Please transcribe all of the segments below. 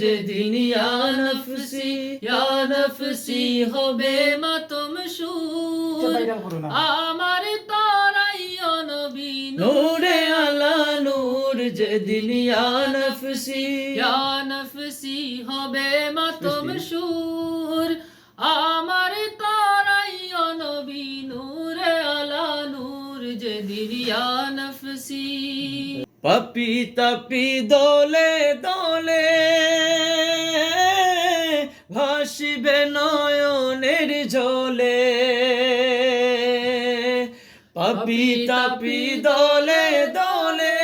যেদিন ইয়া নফসি ইয়া নফসি হবে মাতম সুর আমার তারাই নবী নূরে আলা নূর যেদিন ইয়া নফসি ইয়া নফসি হবে মাতম সুর আমার তারাই নবী নূরে আলা নূর যেদিন ইয়া নফসি পাপি তাপি দলে দলে ভাসিবে নয়নের ঝোলে। পাপি তাপি দলে দলে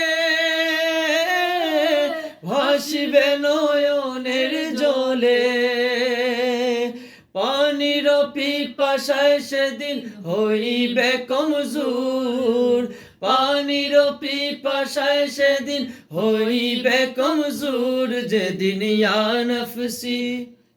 ভাসিবে নয়নের জলে পানির পিপাসায় সেদিন হইবে কমজোর। পানির পিপাসায় সেদিন হইবে কমজোর। যেদিন ইয়া নফসি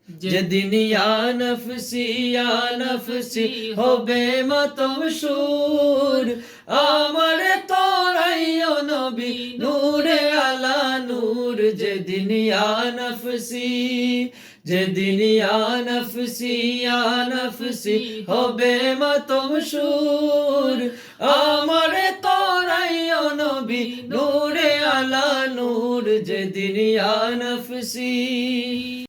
যেদিন নফসি নফসি, হবে মাতম সুর। আমার তোরাইও নবী, নূরে আলা নূর। যেদিন নফসি যেদিন নফসি নফসি, হবে মাতম সুর। আমার তোরাইও নবী, নূরে আলা নূর। যেদিন নফসি।